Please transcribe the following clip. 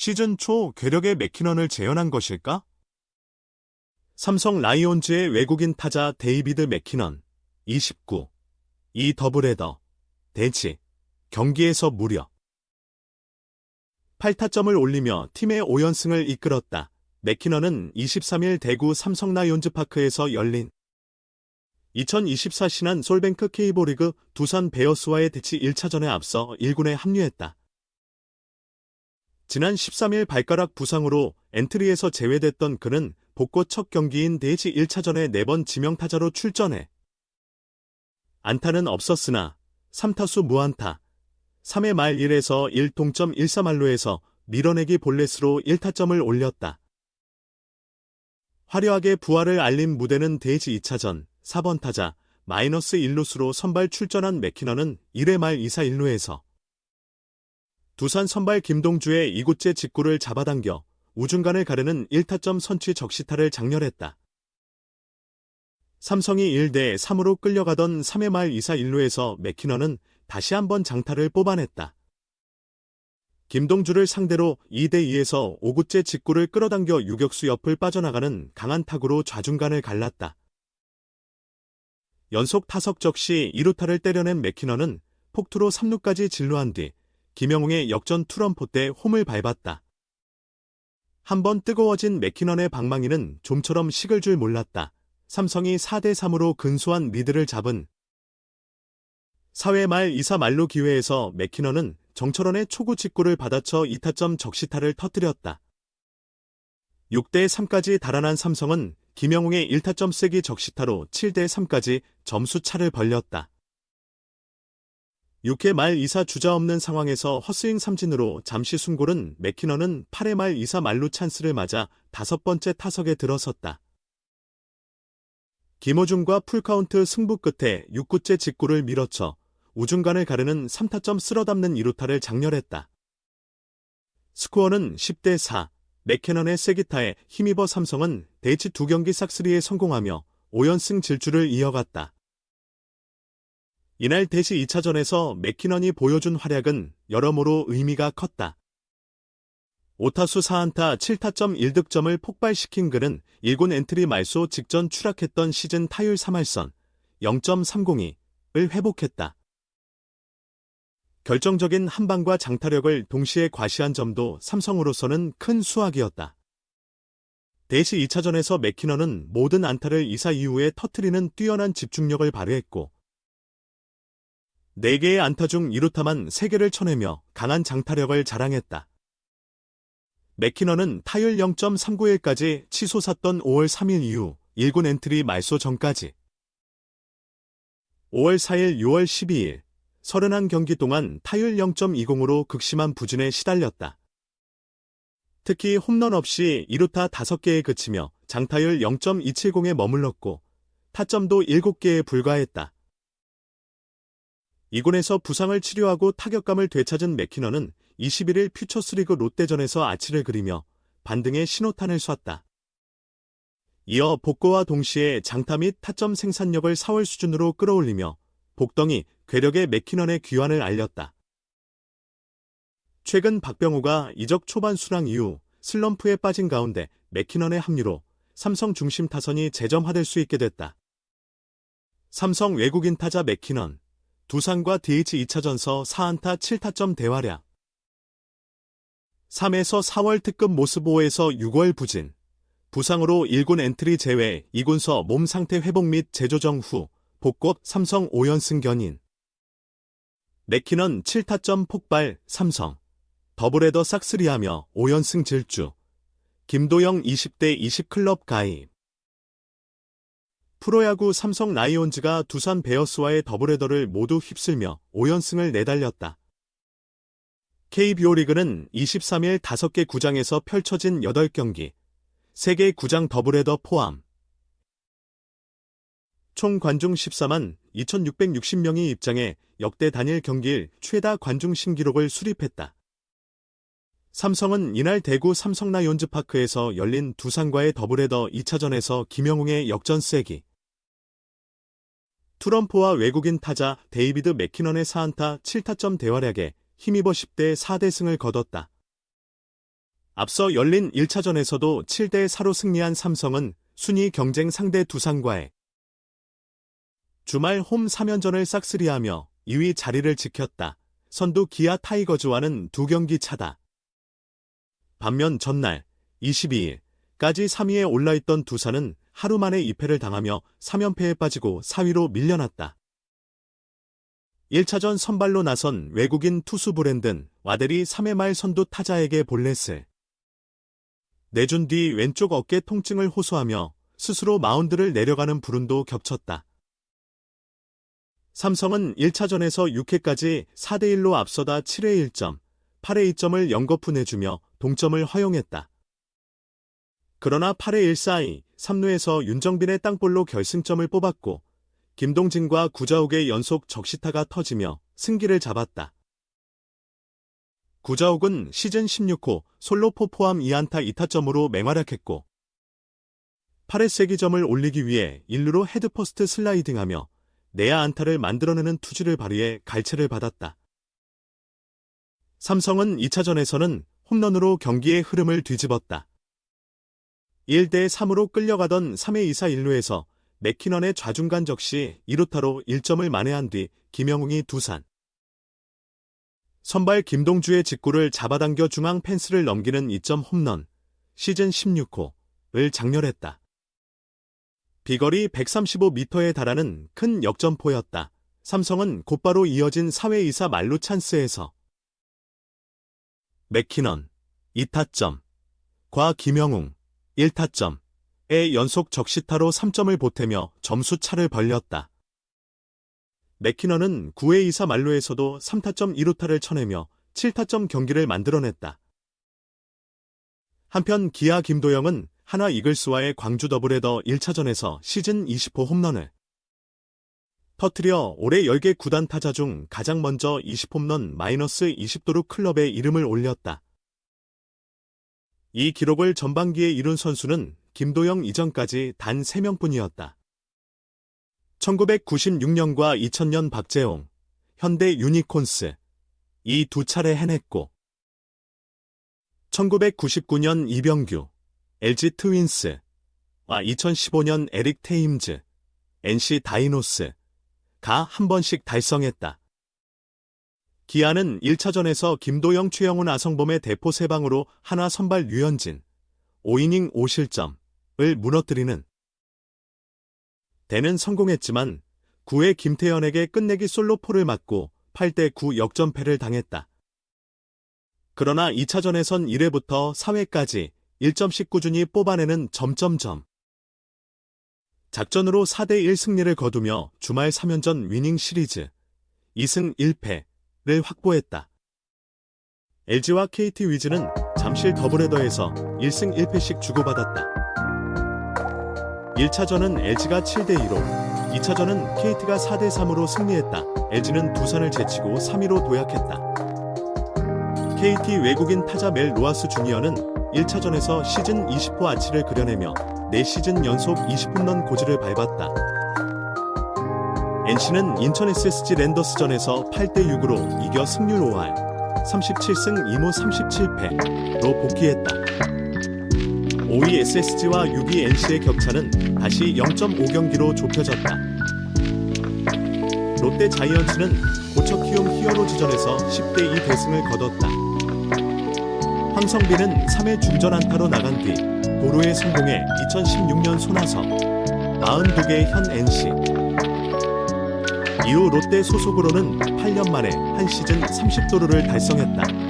시즌 초 괴력의 맥키넌을 재현한 것일까? 삼성 라이온즈의 외국인 타자 데이비드 맥키넌 29. 이 더블헤더 대지 경기에서 무려 8타점을 올리며 팀의 5연승을 이끌었다. 맥키넌은 23일 대구 삼성 라이온즈 파크에서 열린 2024 신한 솔뱅크 케이보리그 두산 베어스와의 대치 1차전에 앞서 1군에 합류했다. 지난 13일 발가락 부상으로 엔트리에서 제외됐던 그는 복고 첫 경기인 대치 1차전에 4번 지명타자로 출전해 안타는 없었으나 3타수 무안타, 3회 말 1에서 1동점 1사말로에서 밀어내기 볼넷으로 1타점을 올렸다. 화려하게 부활을 알린 무대는 대지 2차전 4번 타자 마이너스 1루수로 선발 출전한 맥키너는 1회 말 2사 1루에서 두산 선발 김동주의 이곳째 직구를 잡아당겨 우중간을 가르는 1타점 선취 적시타를 장렬했다. 삼성이 1대 3으로 끌려가던 3회 말 2사 1루에서 맥키너는 다시 한번 장타를 뽑아냈다. 김동주를 상대로 2대2에서 5구째 직구를 끌어당겨 유격수 옆을 빠져나가는 강한 타구로 좌중간을 갈랐다. 연속 타석 적시 2루타를 때려낸 맥키너는 폭투로 3루까지 진루한 뒤 김영웅의 역전 투런포 때 홈을 밟았다. 한 번 뜨거워진 맥키넌의 방망이는 좀처럼 식을 줄 몰랐다. 삼성이 4대3으로 근소한 리드를 잡은 4회 말 2사 말로 기회에서 맥키너는 정철원의 초구 직구를 받아쳐 2타점 적시타를 터뜨렸다. 6대3까지 달아난 삼성은 김영웅의 1타점 세기 적시타로 7대3까지 점수 차를 벌렸다. 6회 말 2사 주자 없는 상황에서 허스윙 삼진으로 잠시 숨고른 맥키너는 8회 말 2사 말루 찬스를 맞아 다섯 번째 타석에 들어섰다. 김호중과 풀카운트 승부 끝에 6구째 직구를 밀어쳐 우중간을 가르는 3타점 쓸어담는 2루타를 장렬했다. 스코어는 10대 4, 맥캐넌의 세기타에 힘입어 삼성은 대치 두 경기 싹쓸이에 성공하며 5연승 질주를 이어갔다. 이날 대시 2차전에서 맥키넌이 보여준 활약은 여러모로 의미가 컸다. 5타수 4안타 7타점 1득점을 폭발시킨 그는 1군 엔트리 말소 직전 추락했던 시즌 타율 3할선 0.302을 회복했다. 결정적인 한방과 장타력을 동시에 과시한 점도 삼성으로서는 큰 수확이었다. 대시 2차전에서 맥키너는 모든 안타를 2사 이후에 터트리는 뛰어난 집중력을 발휘했고 4개의 안타 중 2루타만 3개를 쳐내며 강한 장타력을 자랑했다. 맥키너는 타율 0.391까지 치솟았던 5월 3일 이후 1군 엔트리 말소 전까지 5월 4일 6월 12일 31경기 동안 타율 0.20으로 극심한 부진에 시달렸다. 특히 홈런 없이 2루타 5개에 그치며 장타율 0.270에 머물렀고 타점도 7개에 불과했다. 2군에서 부상을 치료하고 타격감을 되찾은 맥키너는 21일 퓨처스리그 롯데전에서 아치를 그리며 반등의 신호탄을 쐈다. 이어 복고와 동시에 장타 및 타점 생산력을 4월 수준으로 끌어올리며 복덩이 괴력의 맥키넌의 귀환을 알렸다. 최근 박병우가 이적 초반 순항 이후 슬럼프에 빠진 가운데 맥키넌의 합류로 삼성 중심 타선이 재점화될 수 있게 됐다. 삼성 외국인 타자 맥키넌, 두산과 DH 2차전서 4안타 7타점 대활약, 3에서 4월 특급 모스보에서 6월 부진, 부상으로 1군 엔트리 제외 2군서 몸 상태 회복 및 재조정 후 복꽃 삼성 5연승 견인. 맥키넌 7타점 폭발 삼성. 더블헤더 싹스리하며 5연승 질주. 김도영 20대 20 클럽 가입. 프로야구 삼성 라이온즈가 두산 베어스와의 더블헤더를 모두 휩쓸며 5연승을 내달렸다. KBO 리그는 23일 5개 구장에서 펼쳐진 8경기, 3개 구장 더블헤더 포함. 총 관중 14만 2660명이 입장해 역대 단일 경기일 최다 관중 신기록을 수립했다. 삼성은 이날 대구 삼성 라이온즈 파크에서 열린 두산과의 더블헤더 2차전에서 김영웅의 역전 세기. 투럼프와 외국인 타자 데이비드 맥키넌의 4안타 7타점 대활약에 힘입어 10대 4대 승을 거뒀다. 앞서 열린 1차전에서도 7대 4로 승리한 삼성은 순위 경쟁 상대 두산과의 주말 홈 3연전을 싹쓸이하며 2위 자리를 지켰다. 선두 기아 타이거즈와는 두 경기 차다. 반면 전날 22일까지 3위에 올라있던 두산은 하루 만에 2패를 당하며 3연패에 빠지고 4위로 밀려났다. 1차전 선발로 나선 외국인 투수 브랜든 와델이 3회 말 선두 타자에게 볼넷을 내준 뒤 왼쪽 어깨 통증을 호소하며 스스로 마운드를 내려가는 불운도 겹쳤다. 삼성은 1차전에서 6회까지 4대1로 앞서다 7회 1점, 8회 2점을 연거푸 내주며 동점을 허용했다. 그러나 8회 1 사이 3루에서 윤정빈의 땅볼로 결승점을 뽑았고 김동진과 구자욱의 연속 적시타가 터지며 승기를 잡았다. 구자욱은 시즌 16호 솔로포 포함 2안타 2타점으로 맹활약했고 8회 세기점을 올리기 위해 1루로 헤드퍼스트 슬라이딩하며 내야 안타를 만들어내는 투지를 발휘해 갈채를 받았다. 삼성은 2차전에서는 홈런으로 경기의 흐름을 뒤집었다. 1대 3으로 끌려가던 3회 2사 1루에서 맥키넌의 좌중간 적시 2루타로 1점을 만회한 뒤 김영웅이 두산. 선발 김동주의 직구를 잡아당겨 중앙 펜스를 넘기는 2점 홈런, 시즌 16호를 장렬했다. 비거리 135m에 달하는 큰 역전포였다. 삼성은 곧바로 이어진 4회 2사 말루 찬스에서 맥키넌 2타점, 과 김영웅 1타점의 연속 적시타로 3점을 보태며 점수 차를 벌렸다. 맥키넌은 9회 2사 말루에서도 3타점 1루타를 쳐내며 7타점 경기를 만들어냈다. 한편 기아 김도영은 하나 이글스와의 광주 더블헤더 1차전에서 시즌 20호 홈런을 터트려 올해 10개 구단 타자 중 가장 먼저 20홈런 마이너스 20도루 클럽에 이름을 올렸다. 이 기록을 전반기에 이룬 선수는 김도영 이전까지 단 3명뿐이었다. 1996년과 2000년 박재홍, 현대 유니콘스 이 두 차례 해냈고 1999년 이병규, LG 트윈스 와 2015년 에릭 테임즈, NC 다이노스 가 한 번씩 달성했다. 기아는 1차전에서 김도영, 최영훈, 아성범의 대포 3방으로 하나 선발 류현진, 5이닝 5실점을 무너뜨리는 대는 성공했지만 9회 김태현에게 끝내기 솔로포를 맞고 8대 9 역전패를 당했다. 그러나 2차전에선 1회부터 4회까지 1점씩 꾸준히 뽑아내는 점점점. 작전으로 4대1 승리를 거두며 주말 3연전 위닝 시리즈 2승 1패 를 확보했다. LG와 KT 위즈는 잠실 더블헤더에서 1승 1패씩 주고받았다. 1차전은 LG가 7대2로, 2차전은 KT가 4대3으로 승리했다. LG는 두산을 제치고 3위로 도약했다. KT 외국인 타자 멜 로아스 주니어는 1차전에서 시즌 20호 아치를 그려내며 4시즌 연속 20홈런 고지를 밟았다. NC는 인천 SSG 랜더스전에서 8대 6으로 이겨 승률 5할, 37승 2무 37패로 복귀했다. 5위 SSG와 6위 NC의 격차는 다시 0.5경기로 좁혀졌다. 롯데 자이언츠는 고척 키움 히어로즈전에서 10대 2 대승을 거뒀다. 황성빈은 3회 중전 안타로 나간 뒤 도루에 성공해 2016년 손아섭 42개 현 NC 이후 롯데 소속으로는 8년 만에 한 시즌 30도루를 달성했다.